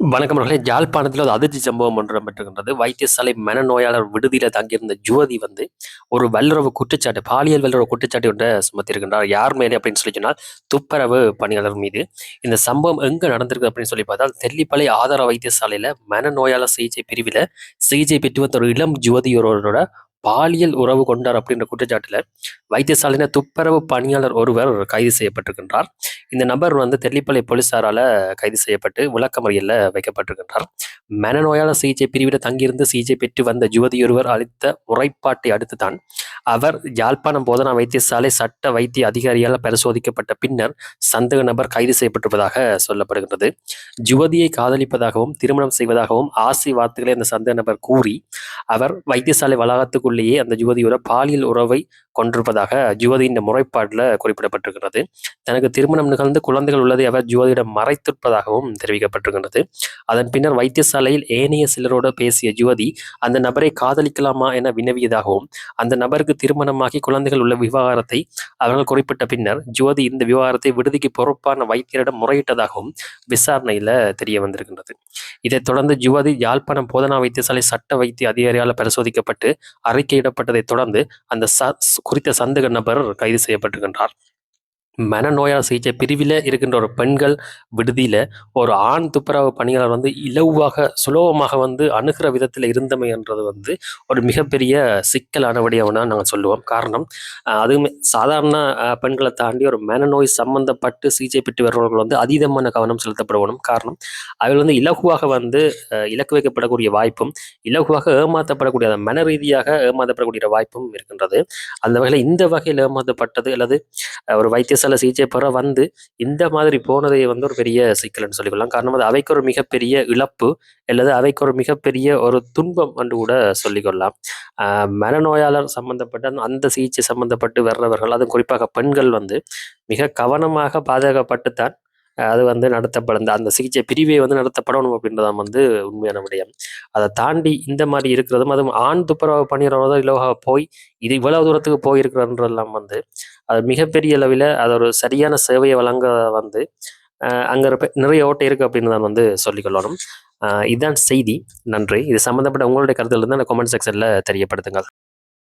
வணக்கம் அவர்களே யாழ்ப்பாணத்தில் ஒரு அதிர்ச்சி சம்பவம் ஒன்று இடம்பெற்றிருக்கின்றது. வைத்தியசாலை மனநோயாளர் விடுதியில் தங்கியிருந்த ஜுவதி வந்து ஒரு வல்லுறவு குற்றச்சாட்டு பாலியல் வல்லுறவு குற்றச்சாட்டு ஒன்றை சுமத்தியிருக்கின்றார். யார் மேலே அப்படின்னு சொல்லி சொன்னால் துப்புரவு பணியாளர் மீது. இந்த சம்பவம் எங்கே நடந்திருக்கு அப்படின்னு சொல்லி பார்த்தால் தெல்லிப்பளை ஆதார வைத்தியசாலையில் மனநோயாளர் சிகிச்சை பிரிவில் சிகிச்சை பெற்று வந்த ஒரு இளம் ஜுவதி ஒருவரோட பாலியல் உறவு கொண்டார் அப்படின்ற குற்றச்சாட்டில் வைத்தியசாலையின துப்புரவு பணியாளர் ஒருவர் கைது செய்யப்பட்டிருக்கின்றார். இந்த நபர் வந்து தெல்லிப்பளை போலீசாரால கைது செய்யப்பட்டு விளக்கமறியல்ல வைக்கப்பட்டிருக்கின்றார். மனநோயாளர் சிகிச்சை பிரிவில் தங்கியிருந்து சிகிச்சை பெற்று வந்த ஜுவதியொருவர் அளித்த முறைப்பாட்டை அடுத்துதான் அவர் யாழ்ப்பாணம் போதனா வைத்தியசாலை சட்ட வைத்திய அதிகாரியால் பரிசோதிக்கப்பட்ட பின்னர் சந்தேக நபர் கைது செய்யப்பட்டிருப்பதாக சொல்லப்படுகின்றது. ஜுவதியை காதலிப்பதாகவும் திருமணம் செய்வதாகவும் ஆசை வார்த்தைகளை அந்த சந்தேக நபர் கூறி அவர் வைத்தியசாலை வளாகத்துக்குள்ளேயே அந்த யுவதியோட பாலியல் உறவை கொண்டிருப்பதாக ஜுவதியின் முறைப்பாட்டில் குறிப்பிடப்பட்டிருக்கிறது. தனக்கு திருமணம் நிகழ்ந்து குழந்தைகள் உள்ளதை அவர் ஜுவதியிடம் மறைத்திருப்பதாகவும் தெரிவிக்கப்பட்டிருக்கிறது. அதன் பின்னர் வைத்தியசாலையில் ஏனைய சிலரோடு பேசிய ஜுவதி அந்த நபரை காதலிக்கலாமா என வினவியதாகவும் அந்த நபருக்கு திருமணமாகி குழந்தைகள் உள்ள விவகாரத்தை அவர்கள் குறிப்பிட்ட பின்னர் ஜுவதி இந்த விவகாரத்தை விடுதிக்கு பொறுப்பான வைத்தியரிடம் முறையிட்டதாகவும் விசாரணையில தெரிய வந்திருக்கின்றது. இதைத் தொடர்ந்து ஜுவதி யாழ்ப்பாணம் போதனா வைத்தியசாலை சட்ட வைத்திய அதிகாரியால் பரிசோதிக்கப்பட்டு அறிக்கையிடப்பட்டதைத் தொடர்ந்து அந்த ச குறித்த சந்தேக நபர் கைது செய்யப்பட்டிருக்கின்றார். மனநோயால் சிகிச்சை பிரிவில் இருக்கின்ற ஒரு பெண்கள் விடுதியில் ஒரு ஆண் துப்புரவு பணியாளர் வந்து இலவாக சுலபமாக வந்து அணுகிற விதத்தில் இருந்தமை என்றது வந்து ஒரு மிகப்பெரிய சிக்கலான விடயம்னா நாங்கள் சொல்லுவோம். காரணம் அதுவுமே சாதாரண பெண்களை தாண்டி ஒரு மனநோய் சம்பந்தப்பட்டு சிகிச்சை பெற்று வருபவர்கள் வந்து அதீதமான கவனம் செலுத்தப்படணும். காரணம் அவர்கள் வந்து இலகுவாக வந்து இலக்கு வைக்கப்படக்கூடிய வாய்ப்பும் இலகுவாக ஏமாற்றப்படக்கூடிய அந்த மன ரீதியாக ஏமாற்றப்படக்கூடிய வாய்ப்பும் இருக்கின்றது. அந்த வகையில் இந்த வகையில் ஏமாற்றப்பட்டது அல்லது ஒரு வைத்தியசாலை சிகிச்சை பெற வந்து இந்த மாதிரி போனதை வந்து ஒரு பெரிய சிக்கல்னு சொல்லிக்கொள்ளலாம். காரணம் அது அவைக்கு ஒரு மிகப்பெரிய இழப்பு அல்லது அவைக்கு ஒரு மிகப்பெரிய ஒரு துன்பம் என்று கூட சொல்லிக்கொள்ளலாம். ஆஹ் மனநோயாளர் சம்பந்தப்பட்ட அந்த- அந்த சிகிச்சை சம்பந்தப்பட்டு வர்றவர்கள் அதுவும் குறிப்பாக பெண்கள் வந்து மிக கவனமாக பாதுகாக்கப்பட்டுத்தான் தான் அது வந்து நடத்தப்படும். அந்த- சிகிச்சை பிரிவை வந்து நடத்தப்படணும் அப்படின்றதான் வந்து உண்மையான விடயம். அதை தாண்டி இந்த மாதிரி இருக்கிறதும் அதுவும் ஆண் துப்புரவு பணியாளர் இலவாக போய் இது இவ்வளவு தூரத்துக்கு போயிருக்கிறன்றதெல்லாம் வந்து அது மிகப்பெரிய அளவில் அது ஒரு சரியான சேவையை வழங்க வந்து அங்கே இருப்ப- நிறைய ஓட்டை இருக்குது அப்படின்னு தான் வந்து சொல்லிக்கொள்ளணும் இதுதான் செய்தி. நன்றி. இது சம்மந்தப்பட்ட உங்களுடைய கருத்துக்கள் இருந்து அந்த கமெண்ட் செக்ஷனில் தெரியப்படுத்துங்கள்.